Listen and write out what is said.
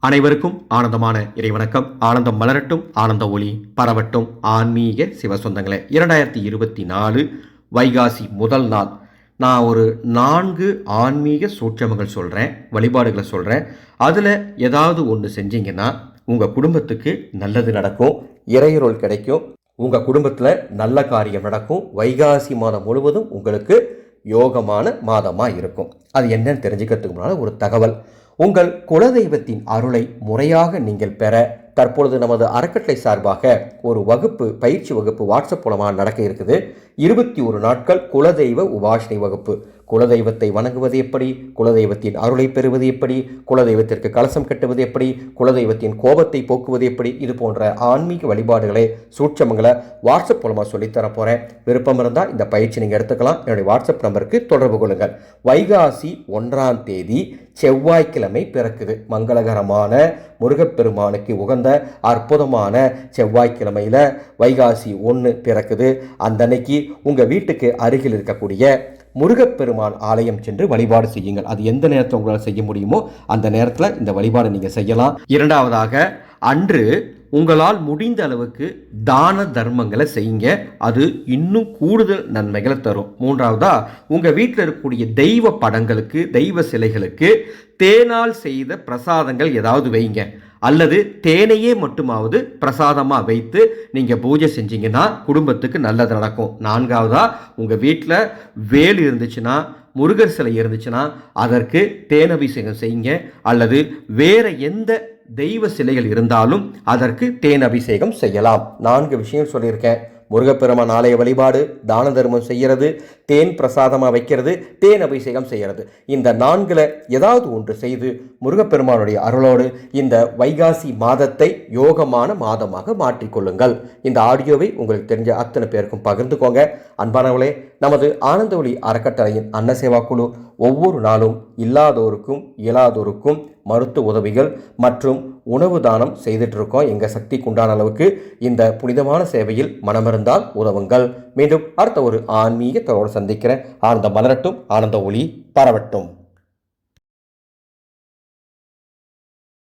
அனைவருக்கும் ஆனந்தமான இறைவணக்கம். ஆனந்தம் மலரட்டும் ஆனந்த ஒளி பரவட்டும். ஆன்மீக சிவசொந்தங்களே இரண்டாயிரத்தி இருபத்தி நாலு வைகாசி முதல் நாள். நான் ஒரு நான்கு ஆன்மீக சூட்சமங்கள் சொல்கிறேன் வழிபாடுகளை சொல்கிறேன் அதில் ஏதாவது ஒன்று செஞ்சீங்கன்னா உங்கள் குடும்பத்துக்கு நல்லது நடக்கும் இறையருள் கிடைக்கும். உங்கள் குடும்பத்தில் நல்ல காரியம் நடக்கும். வைகாசி மாதம் முழுவதும் உங்களுக்கு யோகமான மாதமாக இருக்கும். அது என்னன்னு தெரிஞ்சுக்கிறதுக்கு முன்னால் ஒரு தகவல். உங்கள் குலதெய்வத்தின் அருளை முறையாக நீங்கள் பெற தற்பொழுது நமது அறக்கட்டளை சார்பாக ஒரு வகுப்பு பயிற்சி வகுப்பு வாட்ஸ்அப் மூலமாக நடக்க இருக்குது. இருபத்தி ஒரு நாட்கள் குலதெய்வ உபாசனை வகுப்பு. குலதெய்வத்தை வணங்குவது எப்படி? குலதெய்வத்தின் அருளை பெறுவது எப்படி? குலதெய்வத்திற்கு கலசம் கட்டுவது எப்படி? குலதெய்வத்தின் கோபத்தை போக்குவது எப்படி? இது போன்ற ஆன்மீக வழிபாடுகளை சூட்சமங்களை வாட்ஸ்அப் மூலமாக சொல்லித்தர போகிறேன் விருப்பம் இருந்தால் இந்த பயிற்சி நீங்கள் எடுத்துக்கலாம். என்னுடைய வாட்ஸ்அப் நம்பருக்கு தொடர்பு கொள்ளுங்கள். வைகாசி ஒன்றாம் தேதி செவ்வாய்க்கிழமை பிறக்குது. மங்களகரமான முருகப்பெருமானுக்கு உகந்த அற்புதமான செவ்வாய்க்கிழமையில் வைகாசி ஒன்று பிறக்குது. அந்த அன்னைக்கு உங்கள் வீட்டுக்கு அருகில் இருக்கக்கூடிய முருகப்பெருமான் ஆலயம் சென்று வழிபாடு செய்யுங்கள். அது எந்த நேரத்தில் உங்களால் செய்ய முடியுமோ அந்த நேரத்தில் இந்த வழிபாடு நீங்கள் செய்யலாம். இரண்டாவதாக அன்று உங்களால் முடிந்த அளவுக்கு தான தர்மங்களை செய்யுங்க. அது இன்னும் கூடுதல் நன்மைகளை தரும். மூன்றாவதா உங்கள் வீட்டில் இருக்கக்கூடிய தெய்வ படங்களுக்கு தெய்வ சிலைகளுக்கு தேனால் செய்த பிரசாதங்கள் ஏதாவது வைங்க. அல்லது தேனையே மட்டுமாவது பிரசாதமாக வைத்து நீங்கள் பூஜை செஞ்சீங்கன்னா குடும்பத்துக்கு நல்லது நடக்கும். நான்காவதா உங்கள் வீட்டில் வேல் இருந்துச்சுன்னா முருகர் சிலை இருந்துச்சுன்னா அதற்கு தேன் அபிஷேகம் செய்யுங்க. அல்லது வேறு எந்த தெய்வ சிலைகள் இருந்தாலும் அதற்கு தேன் அபிஷேகம் செய்யலாம். நான்கு விஷயம் சொல்லியிருக்கேன். முருகப்பெருமான் ஆலய வழிபாடு தான தர்மம் செய்கிறது தேன் பிரசாதமாக வைக்கிறது தேன் அபிஷேகம் செய்கிறது. இந்த நான்கில் ஏதாவது ஒன்று செய்து முருகப்பெருமானுடைய அருளோடு இந்த வைகாசி மாதத்தை யோகமான மாதமாக மாற்றிக்கொள்ளுங்கள். இந்த ஆடியோவை உங்களுக்கு தெரிஞ்ச அத்தனை பேருக்கும் பகிர்ந்துக்கோங்க. அன்பானவர்களே நமது ஆனந்த ஒளி அறக்கட்டளையின் அன்ன சேவா குழு ஒவ்வொரு நாளும் இல்லாதோருக்கும் இயலாதோருக்கும் மருத்துவ உதவிகள் மற்றும் உணவு தானம் செய்துட்டு இருக்கோம் எங்கள் சக்திக்கு உண்டான அளவுக்கு இந்த புனிதமான சேவையில் மனமிருந்தால் உதவுங்கள். மீண்டும் அடுத்த ஒரு ஆன்மீக தொடர்பு சந்திக்கிறேன். ஆனந்த மலரட்டும் ஆனந்த ஒளி பரவட்டும்.